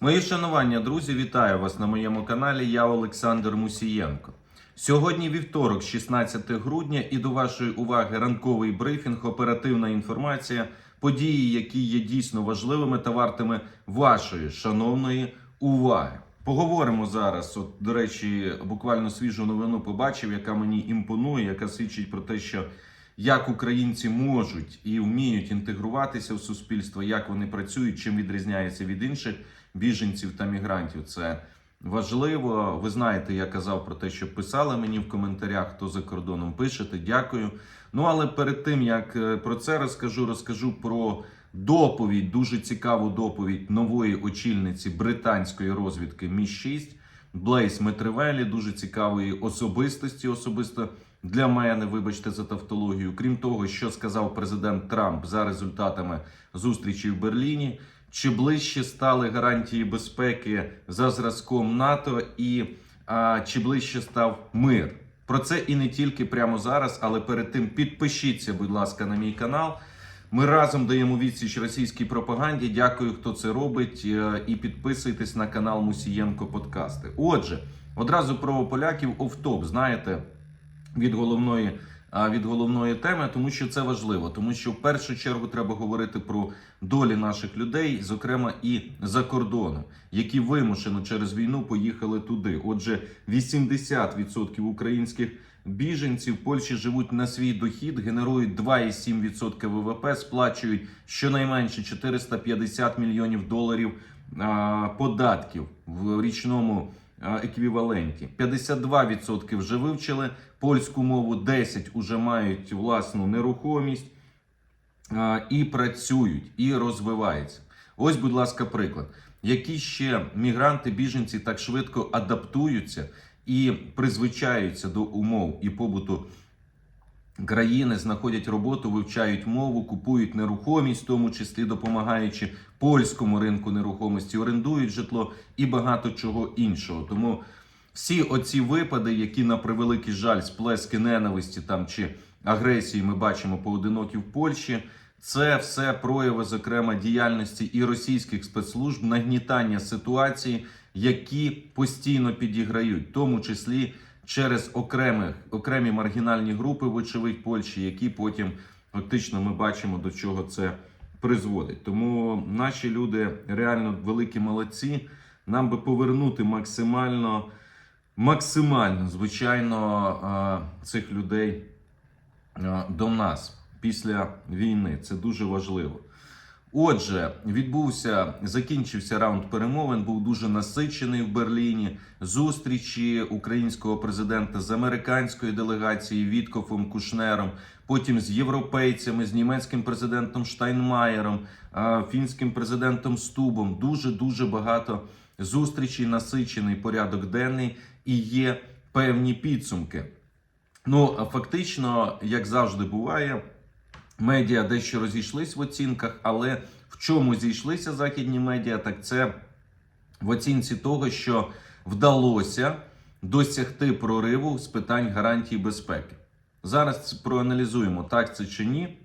Мої шанування, друзі, вітаю вас на моєму каналі. Я Олександр Мусієнко. Сьогодні вівторок, 16 грудня, і до вашої уваги ранковий брифінг, оперативна інформація, події, які є дійсно важливими та вартими вашої шановної уваги. Поговоримо зараз. От, до речі, буквально свіжу новину побачив, яка мені імпонує, яка свідчить про те, що як українці можуть і вміють інтегруватися в суспільство, як вони працюють, чим відрізняється від інших біженців та мігрантів. Це важливо. Ви знаєте, я казав про те, що писали мені в коментарях, хто за кордоном пишете. Дякую. Ну але перед тим як е, про це розкажу, розкажу про доповідь, дуже цікаву доповідь нової очільниці британської розвідки Мі 6 Блейс Метривелі, дуже цікавої особистості, особисто для мене, вибачте за тавтологію. Крім того, що сказав президент Трамп за результатами зустрічі в Берліні, чи ближче стали гарантії безпеки за зразком НАТО, і а, чи ближче став мир? Про це і не тільки прямо зараз, але перед тим підпишіться, будь ласка, на мій канал. Ми разом даємо відсіч російській пропаганді. Дякую, хто це робить. Е, І підписуйтесь на канал Мусієнко Подкасти. Отже, одразу про поляків офтоп. Знаєте, від головної від головної теми, тому що це важливо, тому що в першу чергу треба говорити про долі наших людей, зокрема і за кордону, які вимушено через війну поїхали туди. Отже, 80% українських біженців в Польщі живуть на свій дохід, генерують 2,7% ВВП, сплачують щонайменше 450 мільйонів доларів податків в річному еквіваленті. 52% вже вивчили польську мову, 10% вже мають власну нерухомість і працюють, і розвиваються. Ось, будь ласка, приклад. Які ще мігранти, біженці так швидко адаптуються і призвичаються до умов і побуту країни, знаходять роботу, вивчають мову, купують нерухомість, в тому числі допомагаючи польському ринку нерухомості, орендують житло і багато чого іншого. Тому всі оці випади, які на превеликий жаль, сплески ненависті там чи агресії, ми бачимо поодинокі в Польщі. Це все прояви, зокрема, діяльності і російських спецслужб, нагнітання ситуації, які постійно підіграють, в тому числі через окремих окремі маргінальні групи, вочевидь Польщі, які потім фактично ми бачимо до чого це призводить. Тому наші люди реально великі молодці. Нам би повернути максимально, максимально, звичайно, цих людей до нас після війни. Це дуже важливо. Отже, відбувся, закінчився раунд перемовин, був дуже насичений в Берліні. Зустрічі українського президента з американською делегацією Віткофом Кушнером, потім з європейцями, з німецьким президентом Штайнмаєром, фінським президентом Стубом. Дуже дуже багато зустрічей, насичений порядок денний і є певні підсумки. Ну, фактично, як завжди буває. Медіа дещо розійшлись в оцінках, але в чому зійшлися західні медіа, так це в оцінці того, що вдалося досягти прориву з питань гарантії безпеки. Зараз проаналізуємо, так це чи ні.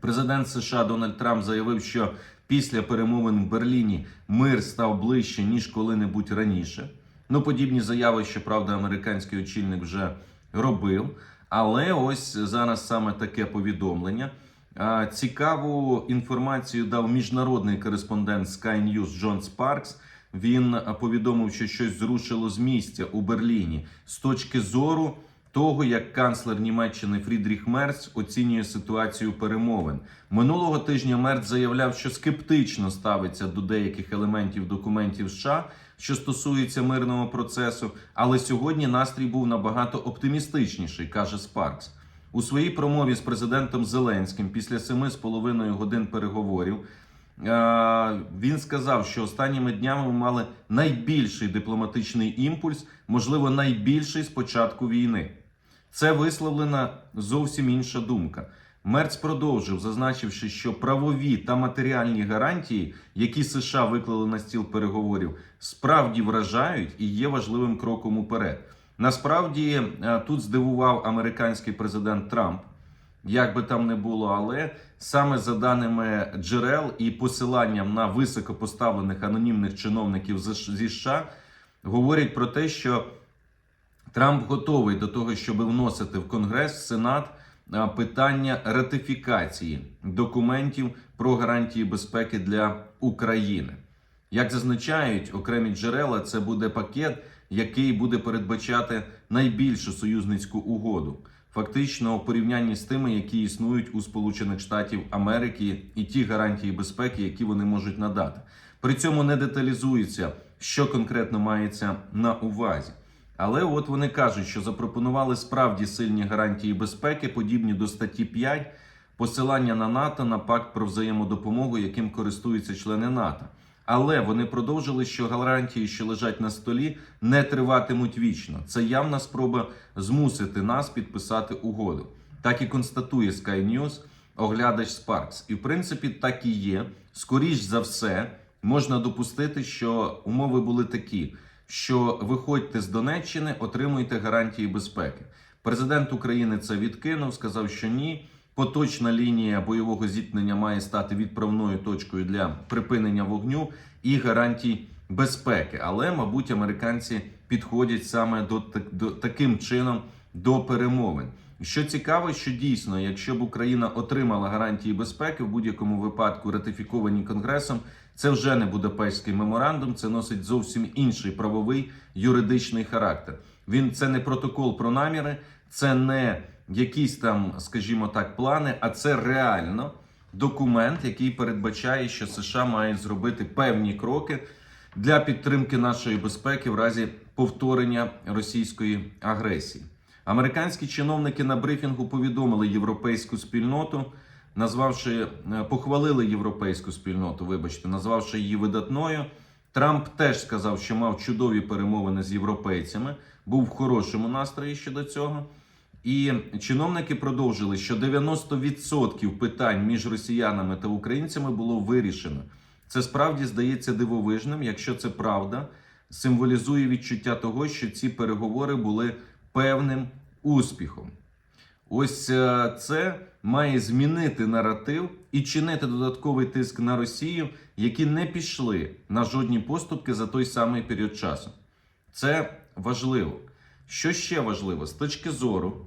Президент США Дональд Трамп заявив, що після перемовин в Берліні мир став ближче ніж коли-небудь раніше. Ну, подібні заяви, щоправда, американський очільник вже робив. Але ось зараз саме таке повідомлення. Цікаву інформацію дав міжнародний кореспондент Sky News Джон Спаркс. Він повідомив, що щось зрушило з місця у Берліні з точки зору того, як канцлер Німеччини Фрідріх Мерц оцінює ситуацію перемовин. Минулого тижня Мерц заявляв, що скептично ставиться до деяких елементів документів США, що стосується мирного процесу. Але сьогодні настрій був набагато оптимістичніший, каже Спаркс. У своїй промові з президентом Зеленським після семи з половиною годин переговорів е, він сказав, що останніми днями ми мали найбільший дипломатичний імпульс, можливо, найбільший з початку війни. Це висловлена зовсім інша думка. Мерц продовжив, зазначивши, що правові та матеріальні гарантії, які США виклали на стіл переговорів, справді вражають і є важливим кроком уперед. Насправді е, тут здивував американський президент Трамп, як би там не було, але саме за даними джерел і посиланням на високопоставлених анонімних чиновників зі США, говорять про те, що Трамп готовий до того, щоб вносити в Конгрес, в Сенат питання ратифікації документів про гарантії безпеки для України. Як зазначають окремі джерела, це буде пакет, який буде передбачати найбільшу союзницьку угоду, фактично у порівнянні з тими, які існують у Сполучених Штатів Америки, і ті гарантії безпеки, які вони можуть надати. При цьому не деталізується, що конкретно мається на увазі. Але от вони кажуть, що запропонували справді сильні гарантії безпеки, подібні до статті 5, посилання на НАТО на пакт про взаємодопомогу, яким користуються члени НАТО. Але вони продовжили, що гарантії, що лежать на столі, не триватимуть вічно. Це явна спроба змусити нас підписати угоду. Так і констатує Sky News оглядач Sparks. І в принципі так і є. Скоріш за все, можна допустити, що умови були такі, що виходьте з Донеччини, отримуйте гарантії безпеки. Президент України це відкинув, сказав, що ні. Поточна лінія бойового зіткнення має стати відправною точкою для припинення вогню і гарантій безпеки. Але, мабуть, американці підходять саме до, до таким чином до перемовин. Що цікаво, що дійсно, якщо б Україна отримала гарантії безпеки в будь-якому випадку ратифіковані Конгресом, це вже не Будапештський меморандум, це носить зовсім інший правовий юридичний характер. Він це не протокол про наміри, це не якісь там, скажімо так, плани, а це реально документ, який передбачає, що США мають зробити певні кроки для підтримки нашої безпеки в разі повторення російської агресії. Американські чиновники на брифінгу повідомили європейську спільноту, назвавши е, похвалили європейську спільноту, вибачте, назвавши її видатною. Трамп теж сказав, що мав чудові перемовини з європейцями, був в хорошому настрої щодо цього. І чиновники продовжили, що 90% питань між росіянами та українцями було вирішено. Це справді здається дивовижним, якщо це правда, символізує відчуття того, що ці переговори були певним успіхом. Ось е, це має змінити наратив і чинити додатковий тиск на Росію, які не пішли на жодні поступки за той самий період часу. Це важливо. Що ще важливо з точки зору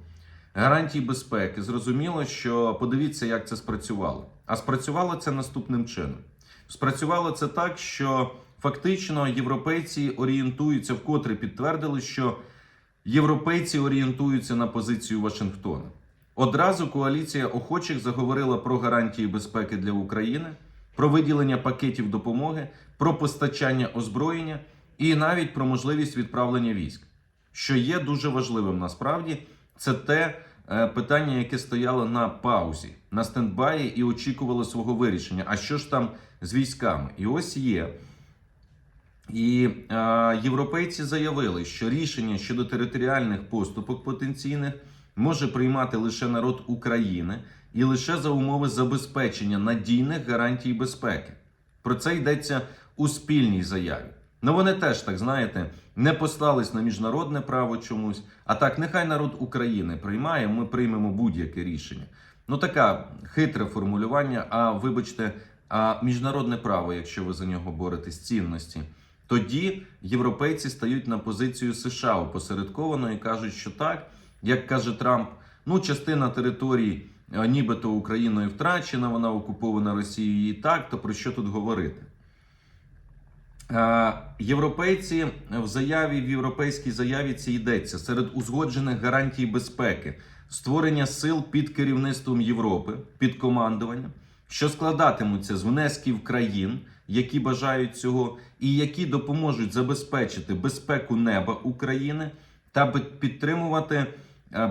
гарантій безпеки, зрозуміло, що подивіться, як це спрацювало. А спрацювало це наступним чином: спрацювало це так, що фактично європейці орієнтуються, вкотре підтвердили, що європейці орієнтуються на позицію Вашингтона. Одразу коаліція охочих заговорила про гарантії безпеки для України, про виділення пакетів допомоги, про постачання озброєння і навіть про можливість відправлення військ. Що є дуже важливим насправді, це те е, питання, яке стояло на паузі, на стендбаї і очікувало свого вирішення. А що ж там з військами? І ось є. І е, європейці заявили, що рішення щодо територіальних поступок потенційних може приймати лише народ України і лише за умови забезпечення надійних гарантій безпеки. Про це йдеться у спільній заяві. Ну вони теж так знаєте, не послались на міжнародне право чомусь. А так, нехай народ України приймає, ми приймемо будь-яке рішення. Ну така хитре формулювання. А вибачте, а міжнародне право, якщо ви за нього боретесь, цінності. Тоді європейці стають на позицію США опосередковано і кажуть, що так, як каже Трамп, ну частина території, е, нібито Україною втрачена, вона окупована Росією і так, то про що тут говорити? Е, Європейці в заяві в європейській заяві це йдеться серед узгоджених гарантій безпеки, створення сил під керівництвом Європи, під командуванням, що складатимуться з внесків країн, які бажають цього, і які допоможуть забезпечити безпеку неба України та підтримувати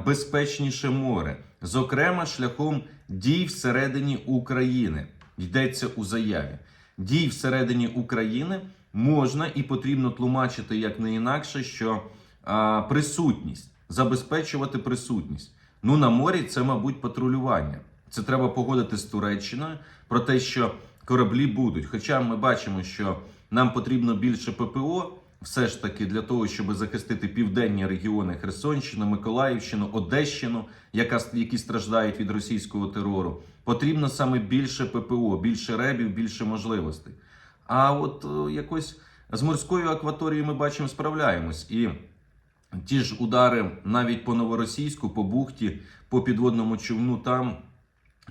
безпечніше море, зокрема шляхом дій всередині України. Йдеться у заяві. Дій всередині України можна і потрібно тлумачити як не інакше, що а, присутність, забезпечувати присутність. Ну на морі це, мабуть, патрулювання. Це треба погодити з Туреччиною про те, що кораблі будуть. Хоча ми бачимо, що нам потрібно більше ППО все ж таки для того, щоб захистити південні регіони Херсонщину, Миколаївщину, Одещину, яка які страждають від російського терору, потрібно саме більше ППО, більше ребів, більше можливостей. А от е, якось з морською акваторією ми бачимо, справляємось. І ті ж удари навіть по новоросійську, по бухті, по підводному човну там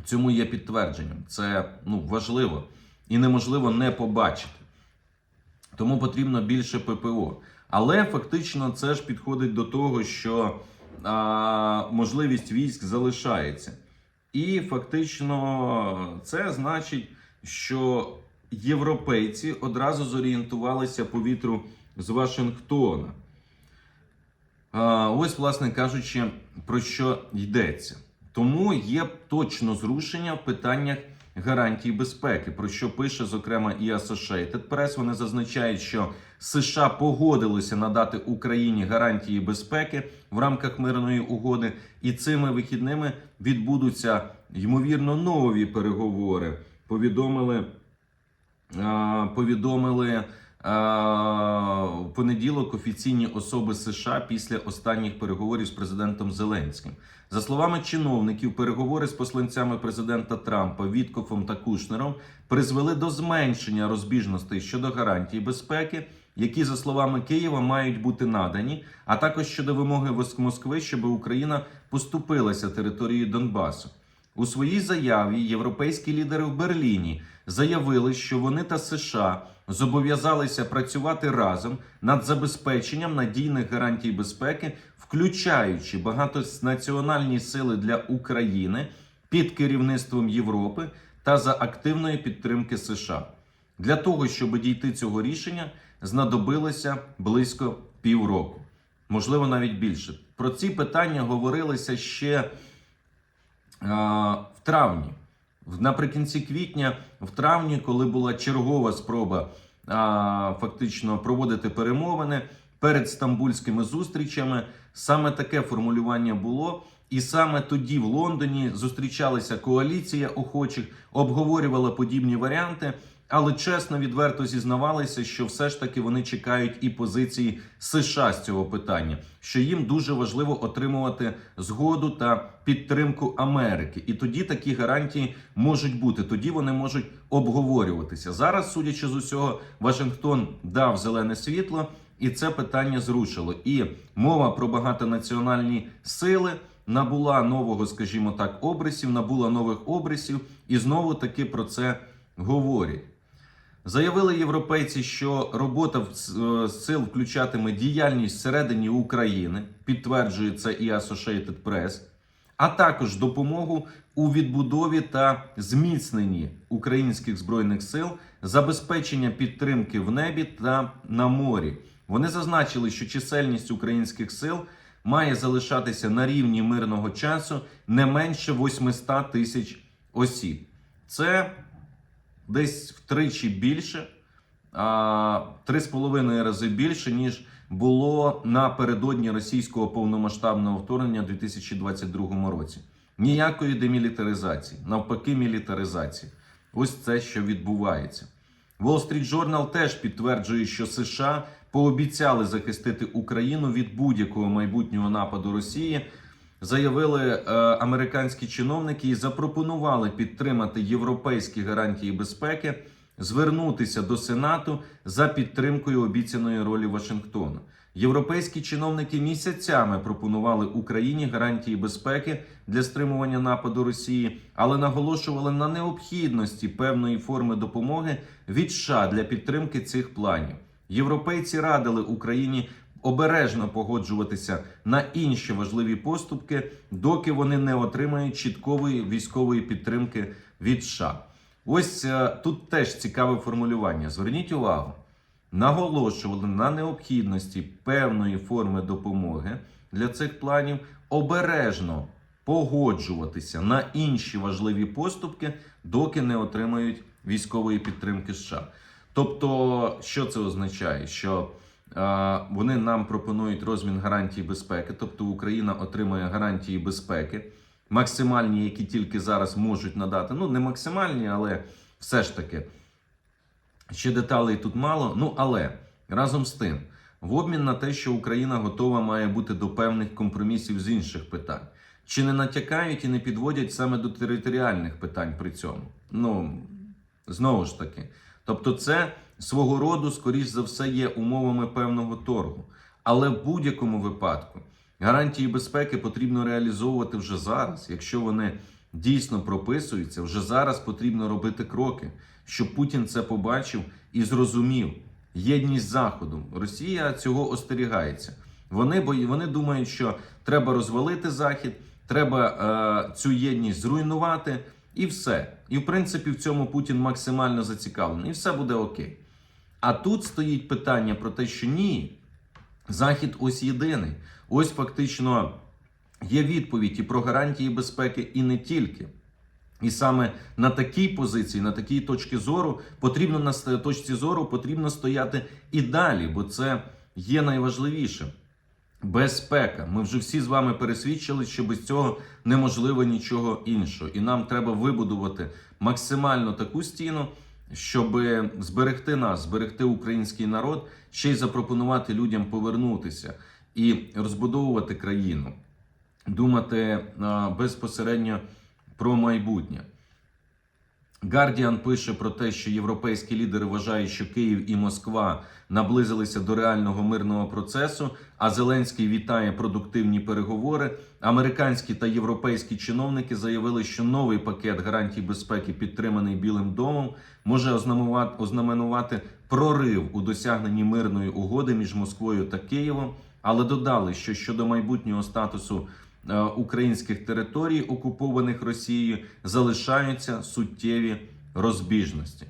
цьому є підтвердженням. Це ну, важливо і неможливо не побачити. Тому потрібно більше ППО. Але фактично це ж підходить до того, що а, можливість військ залишається. І фактично це значить, що європейці одразу зорієнтувалися по вітру з Вашингтона. А, ось, власне кажучи, про що йдеться. Тому є точно зрушення в питаннях гарантій безпеки, про що пише зокрема і Associated Press. Вони зазначають, що США погодилися надати Україні гарантії безпеки в рамках мирної угоди, і цими вихідними відбудуться ймовірно нові переговори. Повідомили. Повідомили в понеділок офіційні особи США після останніх переговорів з президентом Зеленським. За словами чиновників, переговори з посланцями президента Трампа Віткофом та Кушнером призвели до зменшення розбіжностей щодо гарантій безпеки, які, за словами Києва, мають бути надані, а також щодо вимоги Москви, щоб Україна поступилася територією Донбасу. У своїй заяві європейські лідери в Берліні заявили, що вони та США зобов'язалися працювати разом над забезпеченням надійних гарантій безпеки, включаючи багатонаціональні сили для України під керівництвом Європи та за активної підтримки США. Для того, щоб дійти цього рішення, знадобилося близько півроку, можливо, навіть більше. Про ці питання говорилися ще а, в травні. Наприкінці квітня, в травні, коли була чергова спроба а, фактично проводити перемовини перед стамбульськими зустрічами, саме таке формулювання було. І саме тоді в Лондоні зустрічалася коаліція охочих, обговорювала подібні варіанти, але чесно відверто зізнавалися, що все ж таки вони чекають і позиції США з цього питання, що їм дуже важливо отримувати згоду та підтримку Америки. І тоді такі гарантії можуть бути. Тоді вони можуть обговорюватися. Зараз, судячи з усього, Вашингтон дав зелене світло, і це питання зрушило. І мова про багатонаціональні сили набула нового, скажімо так, обрисів, набула нових обрисів, і знову таки про це говорять. Заявили європейці, що робота е, сил включатиме діяльність всередині України, підтверджує це і Associated Press, а також допомогу у відбудові та зміцненні українських збройних сил, забезпечення підтримки в небі та на морі. Вони зазначили, що чисельність українських сил має залишатися на рівні мирного часу не менше 800 тисяч осіб. Це десь втричі більше, а, три з половиною рази більше, ніж було напередодні російського повномасштабного вторгнення у 2022 році. Ніякої демілітаризації, навпаки, мілітаризації. Ось це, що відбувається. Wall Street Journal теж підтверджує, що США пообіцяли захистити Україну від будь-якого майбутнього нападу Росії. Заявили е, американські чиновники і запропонували підтримати європейські гарантії безпеки, звернутися до Сенату за підтримкою обіцяної ролі Вашингтона. Європейські чиновники місяцями пропонували Україні гарантії безпеки для стримування нападу Росії, але наголошували на необхідності певної форми допомоги від США для підтримки цих планів. Європейці радили Україні обережно погоджуватися на інші важливі поступки, доки вони не отримають чіткової військової підтримки від США. Ось е, тут теж цікаве формулювання. Зверніть увагу, наголошували на необхідності певної форми допомоги для цих планів, обережно погоджуватися на інші важливі поступки, доки не отримають військової підтримки США. Тобто, що це означає? Що вони нам пропонують розмін гарантій безпеки, тобто Україна отримує гарантії безпеки, максимальні, які тільки зараз можуть надати. Ну, не максимальні, але все ж таки. Ще деталей тут мало. Ну але разом з тим, в обмін на те, що Україна готова має бути до певних компромісів з інших питань. Чи не натякають і не підводять саме до територіальних питань при цьому? Ну знову ж таки. Тобто, це свого роду, скоріш за все, є умовами певного торгу. Але в будь-якому випадку гарантії безпеки потрібно реалізовувати вже зараз. Якщо вони дійсно прописуються, вже зараз потрібно робити кроки, щоб Путін це побачив і зрозумів. Єдність Заходу. Росія цього остерігається. Вони бої, вони думають, що треба розвалити Захід, треба е, цю єдність зруйнувати, і все. І в принципі в цьому Путін максимально зацікавлений, і все буде окей. А тут стоїть питання про те, що ні, Захід ось єдиний. Ось фактично є відповідь і про гарантії безпеки, і не тільки. І саме на такій позиції, на такій точці зору потрібно на точці зору потрібно стояти і далі, бо це є найважливішим. Безпека. Ми вже всі з вами пересвідчили, що без цього неможливо нічого іншого. І нам треба вибудувати максимально таку стіну, щоб зберегти нас, зберегти український народ, ще й запропонувати людям повернутися і розбудовувати країну, думати безпосередньо про майбутнє. Гардіан пише про те, що європейські лідери вважають, що Київ і Москва наблизилися до реального мирного процесу. А Зеленський вітає продуктивні переговори. Американські та європейські чиновники заявили, що новий пакет гарантій безпеки, підтриманий Білим домом, може ознаменувати- прорив у досягненні мирної угоди між Москвою та Києвом, але додали, що щодо майбутнього статусу українських територій, окупованих Росією, залишаються суттєві розбіжності.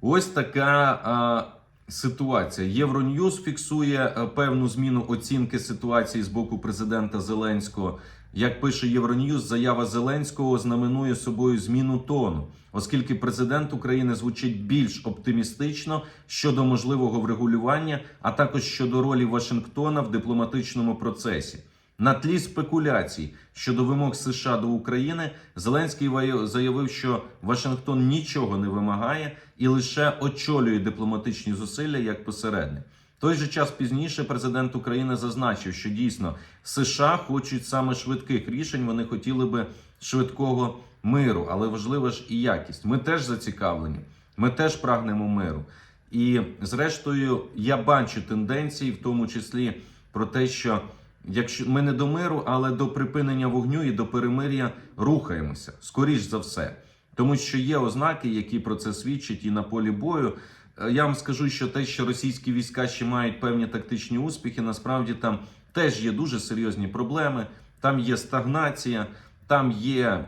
Ось така а, ситуація. Євроньюз фіксує певну зміну оцінки ситуації з боку президента Зеленського. Як пише Євроньюз, заява Зеленського знаменує собою зміну тону, оскільки президент України звучить більш оптимістично щодо можливого врегулювання, а також щодо ролі Вашингтона в дипломатичному процесі. На тлі спекуляцій щодо вимог США до України Зеленський заявив, що Вашингтон нічого не вимагає і лише очолює дипломатичні зусилля як посередник. Той же час пізніше президент України зазначив, що дійсно США хочуть саме швидких рішень. Вони хотіли би швидкого миру, але важлива ж і якість. Ми теж зацікавлені, ми теж прагнемо миру. І зрештою, я бачу тенденції, в тому числі про те, що якщо ми не до миру, але до припинення вогню і до перемир'я рухаємося, скоріш за все. Тому що є ознаки, які про це свідчать і на полі бою. Е, Я вам скажу, що те, що російські війська ще мають певні тактичні успіхи, насправді там теж є дуже серйозні проблеми. Там є стагнація, там є е,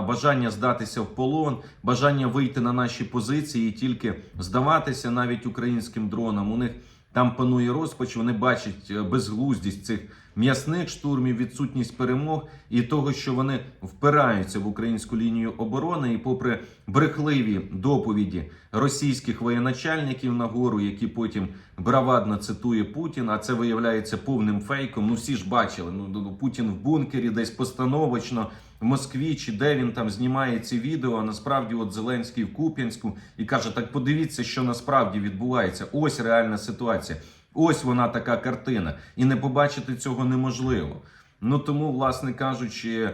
бажання здатися в полон, бажання вийти на наші позиції і тільки здаватися навіть українським дронам. У них там панує розпач. Вони бачать е, безглуздість цих м'ясних штурмів, відсутність перемог і того, що вони впираються в українську лінію оборони, і попри брехливі доповіді російських воєначальників на гору, які потім бравадно цитує Путін, а це виявляється повним фейком. Ну всі ж бачили. Ну ну, Путін в бункері, десь постановочно в Москві чи де він там знімає ці відео. А насправді, от Зеленський в Куп'янську і каже: так подивіться, що насправді відбувається. Ось реальна ситуація. Ось вона така картина, і не побачити цього неможливо. Ну тому, власне кажучи,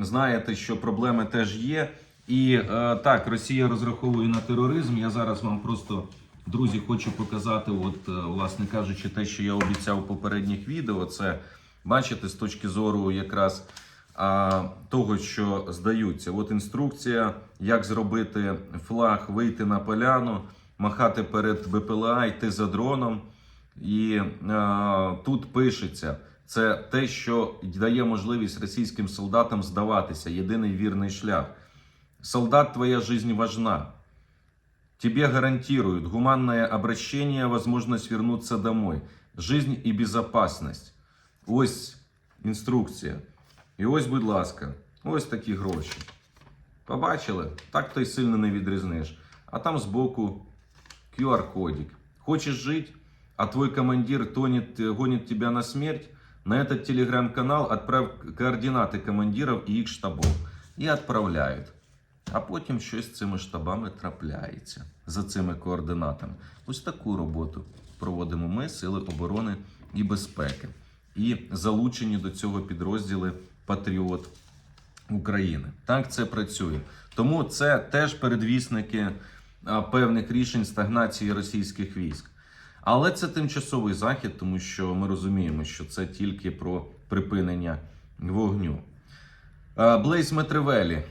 знаєте, що проблеми теж є. І е, так, Росія розраховує на тероризм. Я зараз вам просто, друзі, хочу показати, от, е, власне кажучи, те, що я обіцяв у попередніх відео. Це бачите, з точки зору якраз а, того, що здаються. От інструкція, як зробити флаг, вийти на поляну, махати перед БПЛА, йти за дроном. І е, тут пишеться це те, що дає можливість російським солдатам здаватися. Єдиний вірний шлях. Солдат, твоя жизнь важна. Тебе гарантируют гуманное обращение, возможность вернуться домой, жизнь і безопасность. Ось інструкція. І ось, будь ласка, ось такі гроші. Побачили? Так то й сильно не відрізниш. А там збоку QR-кодик. Хочешь жить, а твой командир тонет, э, гонит тебя на смерть? На этот телеграм-канал отправь координати командирів і їх штабов. І відправляють. А потім щось з цими штабами трапляється за цими координатами. Ось таку роботу проводимо ми, Сили оборони і безпеки, і залучені до цього підрозділи Патріот України. Так це працює. Тому це теж передвісники певних рішень стагнації російських військ. Але це тимчасовий захід, тому що ми розуміємо, що це тільки про припинення вогню. Е, Блейз Метревелі е,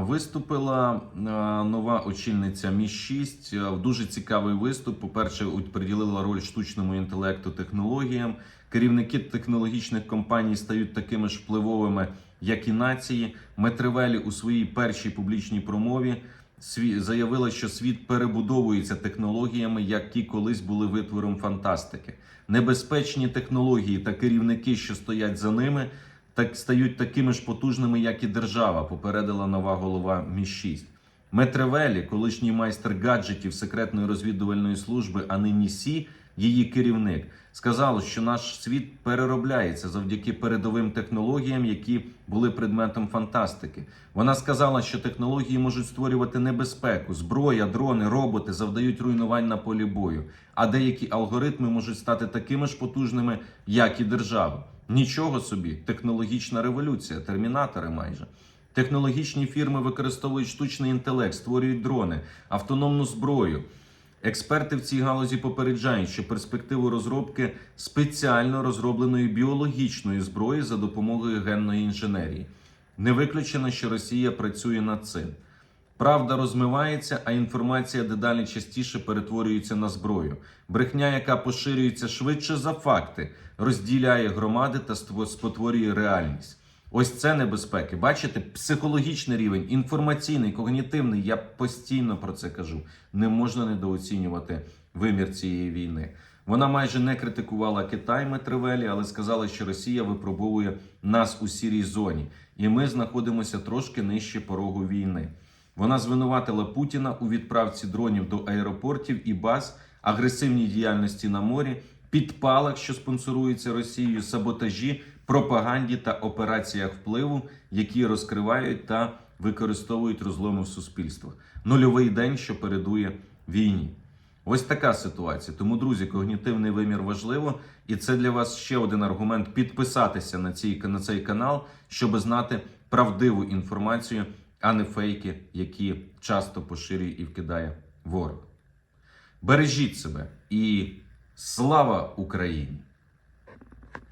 виступила е, нова очільниця Мі 6 Дуже цікавий виступ. По-перше, приділила роль штучному інтелекту технологіям. Керівники технологічних компаній стають такими ж впливовими, як і нації. Метревелі у своїй першій публічній промові заявила, що світ перебудовується технологіями, які колись були витвором фантастики. Небезпечні технології та керівники, що стоять за ними, так стають такими ж потужними, як і держава. Попередила нова голова Мі 6 Метревелі, колишній майстер гаджетів секретної розвідувальної служби, а нині Сі, її керівник, сказала, що наш світ переробляється завдяки передовим технологіям, які були предметом фантастики. Вона сказала, що технології можуть створювати небезпеку, зброя, дрони, роботи завдають руйнувань на полі бою, а деякі алгоритми можуть стати такими ж потужними, як і держава. Нічого собі, технологічна революція, термінатори майже. Технологічні фірми використовують штучний інтелект, створюють дрони, автономну зброю. Експерти в цій галузі попереджають, що перспективу розробки спеціально розробленої біологічної зброї за допомогою генної інженерії. Не виключено, що Росія працює над цим. Правда розмивається, а інформація дедалі частіше перетворюється на зброю. Брехня, яка поширюється швидше за факти, розділяє громади та спотворює реальність. Ось це небезпеки. Бачите, психологічний рівень, інформаційний, когнітивний. Я постійно про це кажу. Не можна недооцінювати вимір цієї війни. Вона майже не критикувала Китай Метривелі, але сказала, що Росія випробовує нас у сірій зоні, і ми знаходимося трошки нижче порогу війни. Вона звинуватила Путіна у відправці дронів до аеропортів і баз, агресивній діяльності на морі, підпалах, що спонсоруються Росією, саботажі, пропаганді та операціях впливу, які розкривають та використовують розломи в суспільствах. Нульовий день, що передує війні. Ось така ситуація. Тому, друзі, когнітивний вимір важливо, і це для вас ще один аргумент підписатися на цей, на цей канал, щоб знати правдиву інформацію, а не фейки, які часто поширює і вкидає ворог. Бережіть себе і слава Україні!